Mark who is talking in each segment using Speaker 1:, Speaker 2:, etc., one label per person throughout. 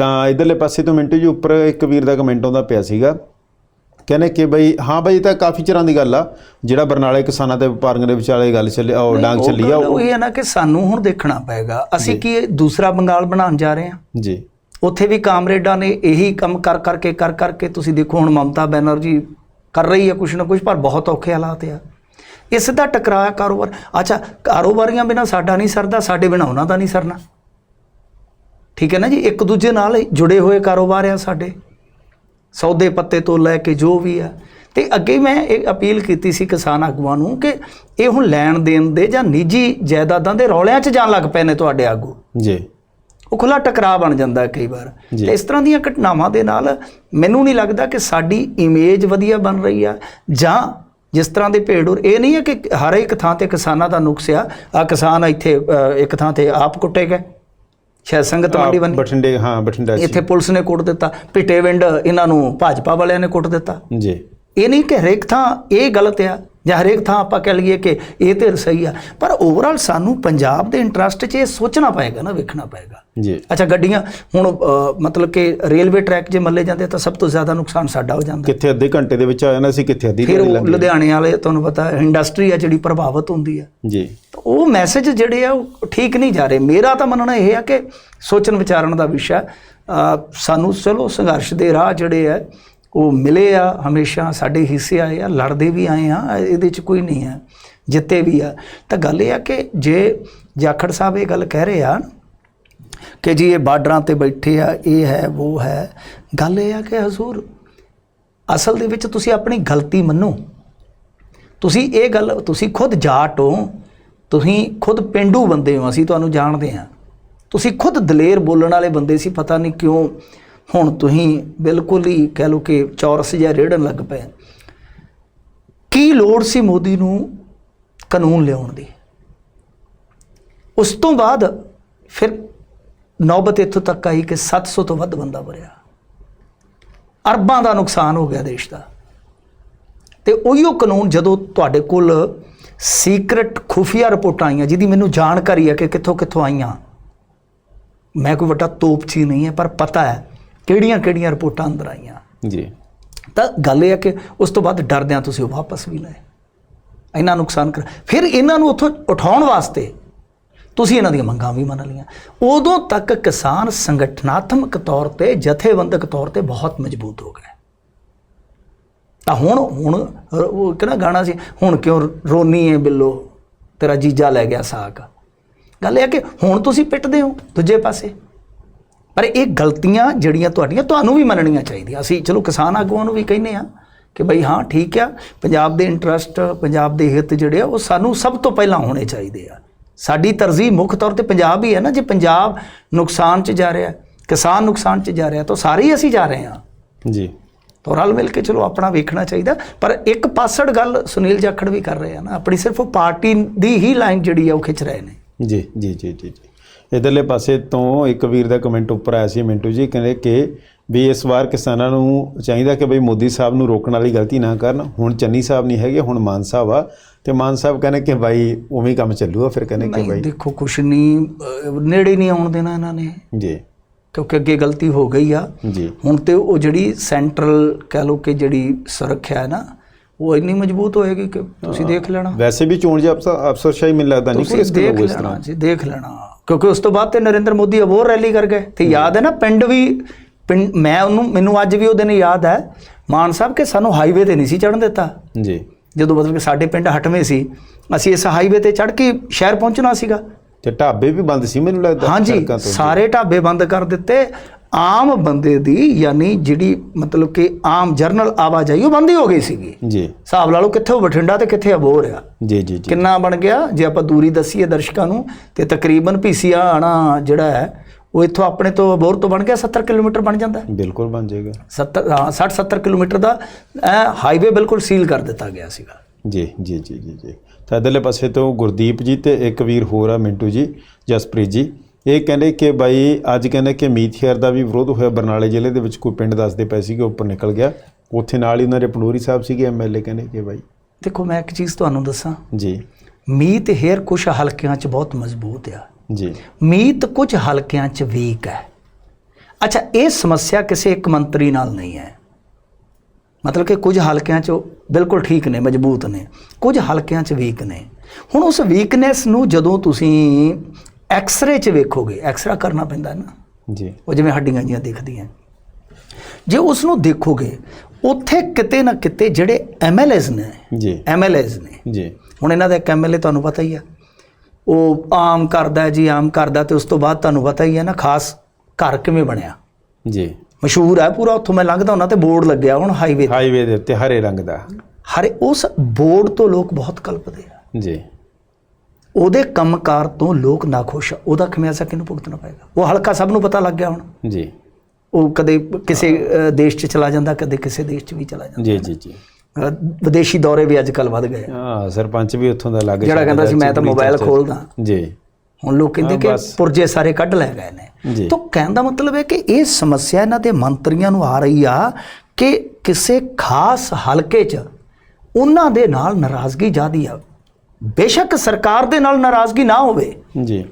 Speaker 1: ਤਾਂ ਇਧਰਲੇ ਪਾਸੇ ਤੋਂ ਮਿੰਟੂ ਜੀ ਉੱਪਰ ਇੱਕ ਵੀਰ ਦਾ ਕਮੈਂਟ ਆਉਂਦਾ ਪਿਆ ਸੀਗਾ। ਕਹਿੰਦੇ ਕਿ ਬਈ ਹਾਂ ਬਈ ਤਾਂ ਕਾਫੀ ਚਿਰਾਂ ਦੀ ਗੱਲ ਆ। ਜਿਹੜਾ ਬਰਨਾਲੇ ਕਿਸਾਨਾਂ ਤੇ ਵਪਾਰੀਆਂ ਦੇ ਵਿਚਾਲੇ ਗੱਲ ਚੱਲੀ ਉਹ ਡਾਂਗ ਚੱਲੀ ਆ ਉਹ
Speaker 2: ਇਹ ਹੈ ਨਾ ਕਿ ਸਾਨੂੰ ਹੁਣ ਦੇਖਣਾ ਪਏਗਾ। ਅਸੀਂ ਕੀ ਦੂਸਰਾ ਬੰਗਾਲ ਬਣਾਉਣ ਜਾ ਰਹੇ ਹਾਂ?
Speaker 1: ਜੀ।
Speaker 2: ਉੱਥੇ ਵੀ ਕਾਮਰੇਡਾਂ ਨੇ ਇਹੀ ਕੰਮ ਕਰ ਕਰਕੇ ਕਰ ਕਰਕੇ ਤੁਸੀਂ ਦੇਖੋ ਹੁਣ ਮਮਤਾ ਬੈਨਰਜੀ ਕਰ ਰਹੀ ਹੈ ਕੁਛ ਨਾ ਕੁਛ ਪਰ ਬਹੁਤ ਔਖੇ ਹਾਲਾਤ ਆ। ਇਸ ਦਾ ਟਕਰਾਇਆ ਕਾਰੋਬਾਰ ਅੱਛਾ ਕਾਰੋਬਾਰੀਆਂ ਬਿਨਾ ਸਾਡਾ ਨਹੀਂ ਸਰਦਾ ਸਾਡੇ ਬਿਨਾ ਉਹਨਾਂ ਦਾ ਨਹੀਂ ਸਰਨਾ। ਠੀਕ ਹੈ ਨਾ ਜੀ? ਇੱਕ ਦੂਜੇ ਨਾਲ ਜੁੜੇ ਹੋਏ ਕਾਰੋਬਾਰ ਆ ਸਾਡੇ। ਸੌਦੇ ਪੱਤੇ ਤੋਂ ਲੈ ਕੇ ਜੋ ਵੀ ਆ। ਤੇ ਅੱਗੇ ਮੈਂ ਇਹ ਅਪੀਲ ਕੀਤੀ ਸੀ ਕਿਸਾਨ ਆਗੂਆਂ ਨੂੰ ਕਿ ਇਹ ਹੁਣ ਲੈਣ ਦੇਣ ਦੇ ਜਾਂ ਨਿੱਜੀ ਜਾਇਦਾਦਾਂ ਦੇ ਰੌਲਿਆਂ 'ਚ ਜਾਣ ਲੱਗ ਪਏ ਨੇ ਤੁਹਾਡੇ ਆਗੂ।
Speaker 1: ਜੀ।
Speaker 2: ਉਹ ਖੁੱਲਾ ਟਕਰਾਅ ਬਣ ਜਾਂਦਾ ਕਈ ਵਾਰ। ਤੇ ਇਸ ਤਰ੍ਹਾਂ ਦੀਆਂ ਘਟਨਾਵਾਂ ਦੇ ਨਾਲ ਮੈਨੂੰ ਨਹੀਂ ਲੱਗਦਾ ਕਿ ਸਾਡੀ ਇਮੇਜ ਵਧੀਆ ਬਣ ਰਹੀ ਆ ਜਾਂ ਜਿਸ ਤਰ੍ਹਾਂ ਦੇ ਭੇਡੂਰ ਇਹ ਨਹੀਂ ਹੈ ਕਿ ਹਰ ਇੱਕ ਥਾਂ ਤੇ ਕਿਸਾਨਾਂ ਦਾ ਨੁਕਸ ਆ ਆ ਕਿਸਾਨ ਇੱਥੇ ਇੱਕ ਥਾਂ ਤੇ ਆਪ ਕੁੱਟੇ ਗਏ। ਸ਼ਾਇਦ ਸੰਗਤ ਮੰਡੀ ਬਣੀ।
Speaker 1: ਬਠਿੰਡੇ ਹਾਂ ਬਠਿੰਡਾ
Speaker 2: ਇੱਥੇ ਪੁਲਿਸ ਨੇ ਕੁੱਟ ਦਿੱਤਾ ਪਿੱਟੇਵਿੰਡ ਇਹਨਾਂ ਨੂੰ ਭਾਜਪਾ ਵਾਲਿਆਂ ਨੇ ਕੁੱਟ ਦਿੱਤਾ।
Speaker 1: ਜੀ।
Speaker 2: ਇਹ ਨਹੀਂ ਕਿ ਹਰੇਕ ਥਾਂ ਇਹ ਗਲਤ ਆ ਜਾਂ ਹਰੇਕ ਥਾਂ ਆਪਾਂ ਕਹਿ ਲਈਏ ਕਿ ਇਹ ਤੇ ਸਹੀ ਆ ਪਰ ਓਵਰਆਲ ਸਾਨੂੰ ਪੰਜਾਬ ਦੇ ਇੰਟਰਸਟ 'ਚ ਇਹ ਸੋਚਣਾ ਪਏਗਾ ਨਾ ਵੇਖਣਾ ਪਏਗਾ।
Speaker 1: ਜੀ।
Speaker 2: ਅੱਛਾ ਗੱਡੀਆਂ ਹੁਣ ਮਤਲਬ ਕਿ ਰੇਲਵੇ ਟਰੈਕ ਜੇ ਮੱਲੇ ਜਾਂਦੇ ਤਾਂ ਸਭ ਤੋਂ ਜ਼ਿਆਦਾ ਨੁਕਸਾਨ ਸਾਡਾ ਹੋ ਜਾਂਦਾ।
Speaker 1: ਕਿੱਥੇ ਅੱਧੇ ਘੰਟੇ ਦੇ ਵਿੱਚ ਆ ਜਾਣਾ ਸੀ ਕਿੱਥੇ ਅੱਧੀ ਦਿਹਾੜੀ ਲੱਗ
Speaker 2: ਲੁਧਿਆਣੇ ਵਾਲੇ ਤੁਹਾਨੂੰ ਪਤਾ ਇੰਡਸਟਰੀ ਆ ਜਿਹੜੀ ਪ੍ਰਭਾਵਿਤ ਹੁੰਦੀ ਆ।
Speaker 1: ਜੀ।
Speaker 2: ਉਹ ਮੈਸੇਜ ਜਿਹੜੇ ਆ ਉਹ ਠੀਕ ਨਹੀਂ ਜਾ ਰਹੇ। ਮੇਰਾ ਤਾਂ ਮੰਨਣਾ ਇਹ ਆ ਕਿ ਸੋਚਣ ਵਿਚਾਰਨ ਦਾ ਵਿਸ਼ਾ ਸਾਨੂੰ ਚਲੋ ਸੰਘਰਸ਼ ਦੇ ਰਾਹ ਜਿਹੜੇ ਆ ਉਹ ਮਿਲੇ ਆ ਹਮੇਸ਼ਾ ਸਾਡੇ ਹਿੱਸੇ ਆਏ ਆ ਲੜਦੇ ਵੀ ਆਏ ਆ ਇਹਦੇ 'ਚ ਕੋਈ ਨਹੀਂ ਹੈ ਜਿੱਤੇ ਵੀ ਆ। ਤਾਂ ਗੱਲ ਇਹ ਆ ਕਿ ਜੇ ਜਾਖੜ ਸਾਹਿਬ ਇਹ ਗੱਲ ਕਹਿ ਰਹੇ ਆ ਕਿ ਜੀ ਇਹ ਬਾਰਡਰਾਂ ਤੇ ਬੈਠੇ ਆ, ਇਹ ਹੈ, ਉਹ ਹੈ। ਗੱਲ ਇਹ ਆ ਕਿ ਹਜ਼ੂਰ, ਅਸਲ ਦੇ ਵਿੱਚ ਤੁਸੀਂ ਆਪਣੀ ਗਲਤੀ ਮੰਨੋ। ਤੁਸੀਂ ਇਹ ਗੱਲ, ਤੁਸੀਂ ਖੁਦ ਜਾਟ ਹੋ, ਤੁਸੀਂ ਖੁਦ ਪਿੰਡੂ ਬੰਦੇ ਹੋ, ਅਸੀਂ ਤੁਹਾਨੂੰ ਜਾਣਦੇ ਹਾਂ। ਤੁਸੀਂ ਖੁਦ ਦਲੇਰ ਬੋਲਣ ਵਾਲੇ ਬੰਦੇ ਸੀ, ਪਤਾ ਨਹੀਂ ਕਿਉਂ। ਹੁਣ ਤੁਸੀਂ ਬਿਲਕੁਲ ਹੀ ਕਹਿ ਲਓ ਕਿ ਚੌਰਸ ਜਿਹਾ ਰੇੜਨ ਲੱਗ ਪਏ। ਕੀ ਲੋੜ ਸੀ ਮੋਦੀ ਨੂੰ ਕਾਨੂੰਨ ਲਿਆਉਣ ਦੀ? ਉਸ ਤੋਂ ਬਾਅਦ ਫਿਰ ਨੌਬਤ ਇੱਥੋਂ ਤੱਕ ਆਈ ਕਿ 700 ਤੋਂ ਵੱਧ ਬੰਦਾ ਮਰਿਆ। ਅਰਬਾਂ ਦਾ ਨੁਕਸਾਨ ਹੋ ਗਿਆ ਦੇਸ਼ ਦਾ। ਤੇ ਉਹੀਓ ਕਾਨੂੰਨ ਜਦੋਂ ਤੁਹਾਡੇ ਕੋਲ ਸੀਕ੍ਰੇਟ ਖੁਫੀਆ ਰਿਪੋਰਟਾਂ ਆਈਆਂ ਜਿਹਦੀ ਮੈਨੂੰ ਜਾਣਕਾਰੀ ਹੈ ਕਿ ਕਿੱਥੋਂ ਕਿੱਥੋਂ ਆਈਆਂ ਮੈਂ ਕੋਈ ਵੱਡਾ ਤੋਪਚੀ ਨਹੀਂ ਹੈ ਪਰ ਪਤਾ ਹੈ ਕਿਹੜੀਆਂ ਕਿਹੜੀਆਂ ਰਿਪੋਰਟਾਂ ਅੰਦਰ ਆਈਆਂ।
Speaker 1: ਜੀ।
Speaker 2: ਤਾਂ ਗੱਲ ਇਹ ਹੈ ਕਿ ਉਸ ਤੋਂ ਬਾਅਦ ਡਰਦਿਆਂ ਤੁਸੀਂ ਉਹ ਵਾਪਸ ਵੀ ਲਏ। ਇੰਨਾ ਨੁਕਸਾਨ ਕਰ ਫਿਰ ਇਹਨਾਂ ਨੂੰ ਉੱਥੋਂ ਉਠਾਉਣ ਵਾਸਤੇ ਤੁਸੀਂ ਇਹਨਾਂ ਦੀਆਂ ਮੰਗਾਂ ਵੀ ਮੰਨ ਲਈਆਂ। ਉਦੋਂ ਤੱਕ ਕਿਸਾਨ ਸੰਗਠਨਾਤਮਕ ਤੌਰ ਤੇ, ਜਥੇਬੰਦਕ ਤੌਰ ਤੇ ਬਹੁਤ ਮਜ਼ਬੂਤ ਹੋ ਗਏ। ਤਾਂ ਹੁਣ ਹੁਣ ਉਹ ਕਿਹੜਾ ਗਾਣਾ ਸੀ, ਹੁਣ ਕਿਉਂ ਰੋਨੀ ਏ ਬਿੱਲੋ, ਤੇਰਾ ਜੀਜਾ ਲੈ ਗਿਆ ਸਾਕ ਗੱਲ ਇਹ ਹੈ ਕਿ ਹੁਣ ਤੁਸੀਂ ਪਿੱਟਦੇ ਹੋ ਦੂਜੇ ਪਾਸੇ। ਪਰ ਇਹ ਗਲਤੀਆਂ ਜਿਹੜੀਆਂ ਤੁਹਾਡੀਆਂ, ਤੁਹਾਨੂੰ ਵੀ ਮੰਨਣੀਆਂ ਚਾਹੀਦੀਆਂ। ਅਸੀਂ ਚਲੋ ਕਿਸਾਨ ਆਗੂਆਂ ਨੂੰ ਵੀ ਕਹਿੰਦੇ ਆ ਕਿ ਬਈ ਹਾਂ, ਠੀਕ ਆ, ਪੰਜਾਬ ਦੇ ਇੰਟਰਸਟ ਪੰਜਾਬ ਦੇ ਹਿੱਤ ਜਿਹੜੇ ਆ, ਉਹ ਸਾਨੂੰ ਸਭ ਤੋਂ ਪਹਿਲਾਂ ਹੋਣੇ ਚਾਹੀਦੇ ਆ। ਸਾਡੀ ਤਰਜੀਹ ਮੁੱਖ ਤੌਰ ਤੇ ਪੰਜਾਬ ਹੀ ਹੈ ਨਾ ਜੇ ਪੰਜਾਬ ਨੁਕਸਾਨ 'ਚ ਜਾ ਰਿਹਾ ਕਿਸਾਨ ਨੁਕਸਾਨ 'ਚ ਜਾ ਰਿਹਾ ਤਾਂ ਸਾਰੇ ਹੀ ਅਸੀਂ ਜਾ ਰਹੇ ਹਾਂ।
Speaker 1: ਜੀ।
Speaker 2: ਤਾਂ ਰਲ ਮਿਲ ਕੇ ਚਲੋ ਆਪਣਾ ਵੇਖਣਾ ਚਾਹੀਦਾ। ਪਰ ਇੱਕ ਪਾਸੜ ਗੱਲ ਸੁਨੀਲ ਜਾਖੜ ਵੀ ਕਰ ਰਹੇ ਆ ਨਾ ਆਪਣੀ ਸਿਰਫ ਪਾਰਟੀ ਦੀ ਹੀ ਲਾਈਨ ਜਿਹੜੀ ਆ ਉਹ ਖਿੱਚ ਰਹੇ ਨੇ।
Speaker 1: ਜੀ ਜੀ ਜੀ ਜੀ ਇਧਰਲੇ ਪਾਸੇ ਤੋਂ ਇੱਕ ਵੀਰ ਦਾ ਕਮੈਂਟ ਉੱਪਰ ਆਇਆ ਸੀ ਮਿੰਟੂ ਜੀ ਕਹਿੰਦੇ ਕਿ ਵੀ ਇਸ ਵਾਰ ਕਿਸਾਨਾਂ ਨੂੰ ਚਾਹੀਦਾ ਕਿ ਬਈ ਮੋਦੀ ਸਾਹਿਬ ਨੂੰ ਰੋਕਣ ਵਾਲੀ ਗਲਤੀ ਨਾ ਕਰਨ। ਹੁਣ ਚੰਨੀ ਸਾਹਿਬ ਨਹੀਂ ਹੈਗੇ ਹੁਣ ਮਾਨ ਸਾਹਿਬ ਆ। ਤੇ ਮਾਨ ਸਾਹਿਬ ਕਹਿੰਦੇ ਕਿ ਬਾਈ ਉਵੇਂ ਕੰਮ ਚੱਲੂਗਾ ਫਿਰ ਕਹਿੰਦੇ ਕਿ ਬਾਈ
Speaker 2: ਦੇਖੋ ਕੁਛ ਨਹੀਂ ਨੇੜੇ ਨਹੀਂ ਆਉਣ ਦੇਣਾ ਇਹਨਾਂ ਨੇ।
Speaker 1: ਜੀ।
Speaker 2: ਕਿਉਂਕਿ ਅੱਗੇ ਗਲਤੀ ਹੋ ਗਈ ਆ।
Speaker 1: ਜੀ।
Speaker 2: ਹੁਣ ਤੇ ਉਹ ਜਿਹੜੀ ਸੈਂਟਰਲ ਕਹਿ ਲਓ ਕਿ ਜਿਹੜੀ ਸੁਰੱਖਿਆ ਹੈ ਨਾ ਉਹ ਇੰਨੀ ਮਜ਼ਬੂਤ ਹੋਏਗੀ ਕਿ ਤੁਸੀਂ ਦੇਖ ਲੈਣਾ।
Speaker 1: ਵੈਸੇ ਵੀ ਚੋਣ ਜੇ ਅਫਸਰ ਅਫਸਰਸ਼ਾਹੀ ਮੈਨੂੰ ਲੱਗਦਾ ਨਹੀਂ ਕਿ ਇਸ ਤਰ੍ਹਾਂ।
Speaker 2: ਜੀ ਦੇਖ ਲੈਣਾ। ਕਿਉਂਕਿ ਉਸ ਤੋਂ ਬਾਅਦ ਤੇ ਨਰਿੰਦਰ ਮੋਦੀ ਅਬੋਰ ਰੈਲੀ ਕਰ ਗਏ। ਤੇ ਯਾਦ ਹੈ ਨਾ ਪਿੰਡ ਵੀ ਪਿੰਡ ਮੈਂ ਉਹਨੂੰ ਮੈਨੂੰ ਅੱਜ ਵੀ ਉਹ ਦਿਨ ਯਾਦ ਹੈ ਮਾਨ ਸਾਹਿਬ ਕਿ ਸਾਨੂੰ ਹਾਈਵੇ ਤੇ ਨਹੀਂ ਸੀ ਚੜਨ ਦਿੱਤਾ।
Speaker 1: ਜੀ।
Speaker 2: ਜਦੋਂ ਮਤਲਬ ਕਿ ਸਾਡੇ ਪਿੰਡ ਹਟਵੇਂ ਸੀ ਅਸੀਂ ਇਸ ਹਾਈਵੇ ਤੇ ਚੜ ਕੇ ਸ਼ਹਿਰ ਪਹੁੰਚਣਾ ਸੀਗਾ।
Speaker 1: ਤੇ ਢਾਬੇ ਵੀ ਬੰਦ ਸੀ ਮੈਨੂੰ ਲੱਗਦਾ
Speaker 2: ਹਾਂਜੀ। ਸਾਰੇ ਢਾਬੇ ਬੰਦ ਕਰ ਦਿੱਤੇ। ਆਮ ਬੰਦੇ ਦੀ ਯਾਨੀ ਜਿਹੜੀ ਮਤਲਬ ਕਿ ਆਮ ਜਰਨਲ ਆਵਾਜਾਈ ਉਹ ਬੰਦ ਹੀ ਹੋ ਗਈ ਸੀਗੀ।
Speaker 1: ਜੀ।
Speaker 2: ਹਿਸਾਬ ਲਾ ਲਓ ਕਿੱਥੇ ਬਠਿੰਡਾ ਤੇ ਕਿੱਥੇ ਅਬੋਰ ਆ
Speaker 1: ਜੀ ਜੀ ਜੀ।
Speaker 2: ਕਿੰਨਾ ਬਣ ਗਿਆ? ਜੇ ਆਪਾਂ ਦੂਰੀ ਦੱਸੀਏ ਦਰਸ਼ਕਾਂ ਨੂੰ ਤੇ ਤਕਰੀਬਨ ਪੀਸੀਆ ਆਣਾ ਜਿਹੜਾ ਹੈ ਉਹ ਇੱਥੋਂ ਆਪਣੇ ਤੋਂ ਅਬੋਰ ਤੋਂ ਬਣ ਗਿਆ 70 ਕਿਲੋਮੀਟਰ ਬਣ ਜਾਂਦਾ।
Speaker 1: ਬਿਲਕੁਲ ਬਣ ਜਾਏਗਾ।
Speaker 2: 70 ਹਾਂ 60 70 ਕਿਲੋਮੀਟਰ ਦਾ ਹਾਈਵੇ ਬਿਲਕੁਲ ਸੀਲ ਕਰ ਦਿੱਤਾ ਗਿਆ ਸੀਗਾ।
Speaker 1: ਜੀ ਜੀ ਜੀ ਜੀ ਜੀ। ਤਾਂ ਇਧਰਲੇ ਪਾਸੇ ਤੋਂ ਗੁਰਦੀਪ ਜੀ ਤੇ ਇੱਕ ਵੀਰ ਹੋਰ ਆ ਮਿੰਟੂ ਜੀ ਜਸਪ੍ਰੀਤ ਜੀ। ਇਹ ਕਹਿੰਦੇ ਕਿ ਬਾਈ ਅੱਜ ਕਹਿੰਦੇ ਕਿ ਮੀਥੇਅਰ ਦਾ ਵੀ ਵਿਰੋਧ ਹੋਇਆ ਬਰਨਾਲੇ ਜ਼ਿਲ੍ਹੇ ਦੇ ਵਿੱਚ ਕੋਈ ਪਿੰਡ ਦੱਸਦੇ ਪਏ ਸੀ ਕਿ ਉੱਪਰ ਨਿਕਲ ਗਿਆ। ਉੱਥੇ ਨਾਲ ਹੀ ਉਹਨਾਂ ਦੇ ਪੰਡੋਰੀ ਸਾਹਿਬ ਸੀਗੇ ਐਮਐਲਏ ਕਹਿੰਦੇ ਕਿ ਬਾਈ।
Speaker 2: ਦੇਖੋ ਮੈਂ ਇੱਕ ਚੀਜ਼ ਤੁਹਾਨੂੰ ਦੱਸਾਂ।
Speaker 1: ਜੀ।
Speaker 2: ਮੀਤ ਹੇਅਰ ਕੁਝ ਹਲਕਿਆਂ 'ਚ ਬਹੁਤ ਮਜ਼ਬੂਤ ਆ।
Speaker 1: ਜੀ।
Speaker 2: ਮੀਤ ਕੁਝ ਹਲਕਿਆਂ 'ਚ ਵੀਕ ਹੈ। ਅੱਛਾ ਇਹ ਸਮੱਸਿਆ ਕਿਸੇ ਇੱਕ ਮੰਤਰੀ ਨਾਲ ਨਹੀਂ ਹੈ। ਮਤਲਬ ਕਿ ਕੁਝ ਹਲਕਿਆਂ 'ਚ ਬਿਲਕੁਲ ਠੀਕ ਨੇ ਮਜ਼ਬੂਤ ਨੇ। ਕੁਝ ਹਲਕਿਆਂ 'ਚ ਵੀਕ ਨੇ। ਹੁਣ ਉਸ ਵੀਕਨੈਸ ਨੂੰ ਜਦੋਂ ਤੁਸੀਂ ਐਕਸ-ਰੇ 'ਚ ਵੇਖੋਗੇ ਐਕਸਰਾ ਕਰਨਾ ਪੈਂਦਾ ਨਾ।
Speaker 1: ਜੀ।
Speaker 2: ਉਹ ਜਿਵੇਂ ਹੱਡੀਆਂ ਜੀਆਂ ਦਿਖਦੀਆਂ। ਜੇ ਉਸ ਨੂੰ ਦੇਖੋਗੇ ਉੱਥੇ ਕਿਤੇ ਨਾ ਕਿਤੇ ਜਿਹੜੇ ਐਮਐਲਏਜ਼ ਨੇ
Speaker 1: ਜੀ।
Speaker 2: ਐਮਐਲਏਜ਼ ਨੇ।
Speaker 1: ਜੀ।
Speaker 2: ਹੁਣ ਇਹਨਾਂ ਦਾ ਇੱਕ ਐਮਐਲਏ ਤੁਹਾਨੂੰ ਪਤਾ ਹੀ ਆ। ਉਹ ਆਮ ਕਰਦਾ ਜੀ ਆਮ ਕਰਦਾ ਤੇ ਉਸ ਤੋਂ ਬਾਅਦ ਤੁਹਾਨੂੰ ਪਤਾ ਹੀ ਹੈ ਨਾ ਖਾਸ ਘਰ ਕਿਵੇਂ ਬਣਿਆ।
Speaker 1: ਜੀ।
Speaker 2: ਮਸ਼ਹੂਰ ਹੈ ਪੂਰਾ ਉੱਥੋਂ ਮੈਂ ਲੰਘਦਾ ਹੁੰਦਾ ਤੇ ਬੋਰਡ ਲੱਗਿਆ ਹੁਣ ਹਾਈਵੇ ਤੇ।
Speaker 1: ਹਾਈਵੇ ਦੇ ਉੱਤੇ ਹਰੇ ਰੰਗ ਦਾ।
Speaker 2: ਹਰੇ ਉਸ ਬੋਰਡ ਤੋਂ ਲੋਕ ਬਹੁਤ ਕਲਪਦੇ ਆ।
Speaker 1: ਜੀ।
Speaker 2: ਉਹਦੇ ਕੰਮਕਾਰ ਤੋਂ ਲੋਕ ਨਾਖੁਸ਼ ਆ। ਉਹਦਾ ਖਮਿਆਜ਼ਾ ਕਿਹਨੂੰ ਭੁਗਤਣਾ ਪਏਗਾ? ਉਹ ਹਲਕਾ ਸਭ ਨੂੰ ਪਤਾ ਲੱਗ ਗਿਆ ਹੁਣ।
Speaker 1: ਜੀ।
Speaker 2: ਉਹ ਕਦੇ ਕਿਸੇ ਦੇਸ਼ 'ਚ ਚਲਾ ਜਾਂਦਾ ਕਦੇ ਕਿਸੇ ਦੇਸ਼ 'ਚ ਵੀ ਚਲਾ ਜਾਂਦਾ।
Speaker 1: ਜੀ ਜੀ ਜੀ।
Speaker 2: ਵਿਦੇਸ਼ੀ ਦੌਰੇ ਵੀ ਅੱਜ ਕੱਲ ਵੱਧ ਗਏ।
Speaker 1: ਹਾਂ ਸਰਪੰਚ ਵੀ ਉੱਥੋਂ ਦਾ ਲੱਗ
Speaker 2: ਜਿਹੜਾ ਕਹਿੰਦਾ ਸੀ ਮੈਂ ਤਾਂ ਮੋਬਾਈਲ ਖੋਲਦਾ।
Speaker 1: ਜੀ।
Speaker 2: ਹੁਣ ਲੋਕ ਕਹਿੰਦੇ ਕਿ। ਪੁਰਜੇ ਸਾਰੇ ਕੱਢ ਲੈ ਗਏ ਨੇ। ਤਾਂ ਕਹਿਣ ਦਾ ਮਤਲਬ ਹੈ ਕਿ ਇਹ ਸਮੱਸਿਆ ਇਹਨਾਂ ਦੇ ਮੰਤਰੀਆਂ ਨੂੰ ਆ ਰਹੀ ਆ ਕਿ ਕਿਸੇ ਖਾਸ ਹਲਕੇ 'ਚ ਉਹਨਾਂ ਦੇ ਨਾਲ ਨਾਰਾਜ਼ਗੀ ਜ਼ਿਆਦੀ ਆ। ਬੇਸ਼ੱਕ ਸਰਕਾਰ ਦੇ ਨਾਲ ਨਾਰਾਜ਼ਗੀ ਨਾ ਹੋਵੇ।
Speaker 1: ਜੀ।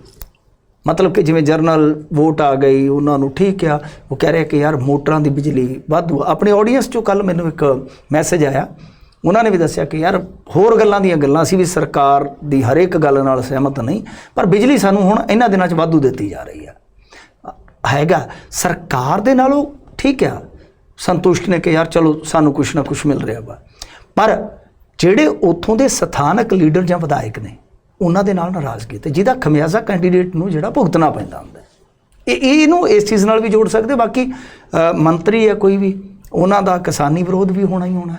Speaker 2: ਮਤਲਬ ਕਿ ਜਿਵੇਂ ਜਰਨਲ ਵੋਟ ਆ ਗਈ, ਉਹਨਾਂ ਨੂੰ ਠੀਕ ਆ। ਉਹ ਕਹਿ ਰਿਹਾ ਕਿ ਯਾਰ ਮੋਟਰਾਂ ਦੀ ਬਿਜਲੀ ਵਾਧੂ ਆਪਣੇ ਆਪਣੀ ਆਡੀਅנס ਚੋਂ ਕੱਲ ਮੈਨੂੰ ਇੱਕ ਮੈਸੇਜ ਆਇਆ। ਉਹਨਾਂ ਨੇ ਵੀ ਦੱਸਿਆ ਕਿ ਯਾਰ ਹੋਰ ਗੱਲਾਂ ਦੀਆਂ ਗੱਲਾਂ ਸੀ ਵੀ ਸਰਕਾਰ ਦੀ ਹਰੇਕ ਗੱਲ ਨਾਲ ਸਹਿਮਤ ਨਹੀਂ, ਪਰ ਬਿਜਲੀ ਸਾਨੂੰ ਹੁਣ ਇਹਨਾਂ ਦਿਨਾਂ 'ਚ ਵਾਧੂ ਦਿੱਤੀ ਜਾ ਰਹੀ ਆ। ਹੈਗਾ। ਸਰਕਾਰ ਦੇ ਨਾਲੋਂ ਠੀਕ ਆ। ਸੰਤੁਸ਼ਟ ਨੇ ਕਿ ਯਾਰ ਚਲੋ ਸਾਨੂੰ ਕੁਛ ਨਾ ਕੁਛ ਮਿਲ ਰਿਹਾ ਵਾ। ਪਰ ਜਿਹੜੇ ਉੱਥੋਂ ਦੇ ਸਥਾਨਕ ਲੀਡਰ ਜਾਂ ਵਿਧਾਇਕ ਨੇ ਉਹਨਾਂ ਦੇ ਨਾਲ ਨਾਰਾਜ਼ਗੀ ਤੇ ਜਿਹਦਾ ਖਮਿਆਜ਼ਾ ਕੈਂਡੀਡੇਟ ਨੂੰ ਜਿਹੜਾ ਭੁਗਤਣਾ ਪੈਂਦਾ ਹੁੰਦਾ। ਇਹ ਇਹ ਇਹਨੂੰ ਇਸ ਚੀਜ਼ ਨਾਲ ਵੀ ਜੋੜ ਸਕਦੇ ਬਾਕੀ ਮੰਤਰੀ ਹੈ ਕੋਈ ਵੀ ਉਹਨਾਂ ਦਾ ਕਿਸਾਨੀ ਵਿਰੋਧ ਵੀ ਹੋਣਾ ਹੀ ਹੋਣਾ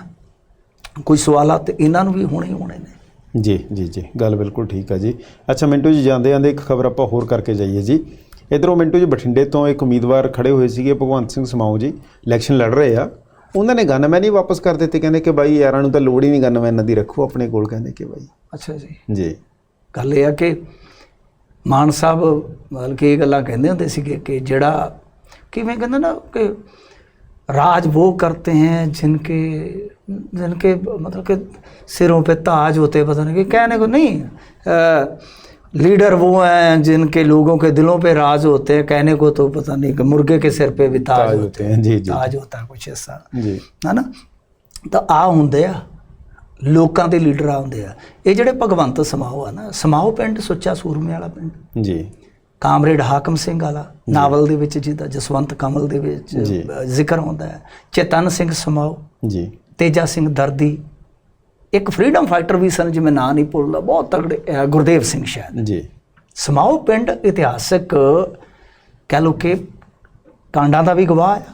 Speaker 2: ਕੋਈ ਸਵਾਲਾਤ ਇਹਨਾਂ ਨੂੰ ਵੀ ਹੋਣੇ ਹੀ ਹੋਣੇ ਨੇ।
Speaker 1: ਜੀ ਜੀ ਜੀ ਗੱਲ ਬਿਲਕੁਲ ਠੀਕ ਹੈ ਜੀ। ਅੱਛਾ ਮਿੰਟੂ ਜੀ ਜਾਂਦੇ ਜਾਂਦੇ ਇੱਕ ਖਬਰ ਆਪਾਂ ਹੋਰ ਕਰਕੇ ਜਾਈਏ ਜੀ। ਇਧਰੋਂ ਮਿੰਟੂ ਜੀ ਬਠਿੰਡੇ ਤੋਂ ਇੱਕ ਉਮੀਦਵਾਰ ਖੜੇ ਹੋਏ ਸੀਗੇ ਭਗਵੰਤ ਸਿੰਘ ਸਮਾਓ ਜੀ ਇਲੈਕਸ਼ਨ ਲੜ ਰਹੇ ਆ। ਉਹਨਾਂ ਨੇ ਗਨਮੈਨ ਹੀ ਵਾਪਸ ਕਰ ਦਿੱਤੇ ਕਹਿੰਦੇ ਕਿ ਬਾਈ ਯਾਰਾਂ ਨੂੰ ਤਾਂ ਲੋੜ ਹੀ ਨਹੀਂ ਗਨਮੈਨ ਦੀ ਰੱਖੋ ਆਪਣੇ ਕੋਲ ਕਹਿੰਦੇ ਕਿ ਬਾਈ।
Speaker 2: ਅੱਛਾ ਜੀ।
Speaker 1: ਜੀ।
Speaker 2: ਗੱਲ ਇਹ ਆ ਕਿ ਮਾਨ ਸਾਹਿਬ ਮਤਲਬ ਕਿ ਇਹ ਗੱਲਾਂ ਕਹਿੰਦੇ ਹੁੰਦੇ ਸੀਗੇ ਕਿ ਜਿਹੜਾ ਕਿਵੇਂ ਕਹਿੰਦੇ ਨਾ ਕਿ राज वो करते हैं जिनके जिनके मतलब कि सिरों पे ताज होते हैं पता नहीं कि कहने को नहीं अ, लीडर वो हैं जिनके लोगों के दिलों पे राज होते हैं कहने को तो पता नहीं कि मुर्गे के सिर पे भी ताज,
Speaker 1: ताज
Speaker 2: होते
Speaker 1: होते
Speaker 2: हैं
Speaker 1: हैं, जी, जी।
Speaker 2: ताज होता है कुछ ऐसा
Speaker 1: ਜੀ
Speaker 2: ਹਨਾ ਤਾਂ ਆ ਹੁੰਦੇ ਆ ਲੋਕਾਂ ਦੇ ਲੀਡਰ ਆ ਹੁੰਦੇ ਆ। ਇਹ ਜਿਹੜੇ ਭਗਵੰਤ ਸਮਾਓ ਆ ਨਾ ਸਮਾਓ ਪਿੰਡ ਸੁੱਚਾ ਸੂਰਮੇ ਵਾਲਾ ਪਿੰਡ।
Speaker 1: ਜੀ।
Speaker 2: ਕਾਮਰੇਡ ਹਾਕਮ ਸਿੰਘ ਵਾਲਾ ਨਾਵਲ ਦੇ ਵਿੱਚ ਜਿਹਦਾ ਜਸਵੰਤ ਕਮਲ ਦੇ ਵਿੱਚ ਜ਼ਿਕਰ ਹੁੰਦਾ ਹੈ। ਚੇਤਨ ਸਿੰਘ ਸਮਾਓ
Speaker 1: ਜੀ।
Speaker 2: ਤੇਜਾ ਸਿੰਘ ਦਰਦੀ ਇੱਕ ਫਰੀडम ਫਾਈਟਰ ਵੀ ਸਨ ਜਿਵੇਂ ਨਾਂ ਨਹੀਂ ਭੁੱਲਦਾ ਬਹੁਤ ਤਗੜੇ ਗੁਰਦੇਵ ਸਿੰਘ ਸ਼ਾਇਦ।
Speaker 1: ਜੀ।
Speaker 2: ਸਮਾਓ ਪਿੰਡ ਇਤਿਹਾਸਕ ਕਹਿ ਲੋ ਕਿ ਕਾਂਡਾਂ ਦਾ ਵੀ ਗਵਾਹ ਹੈ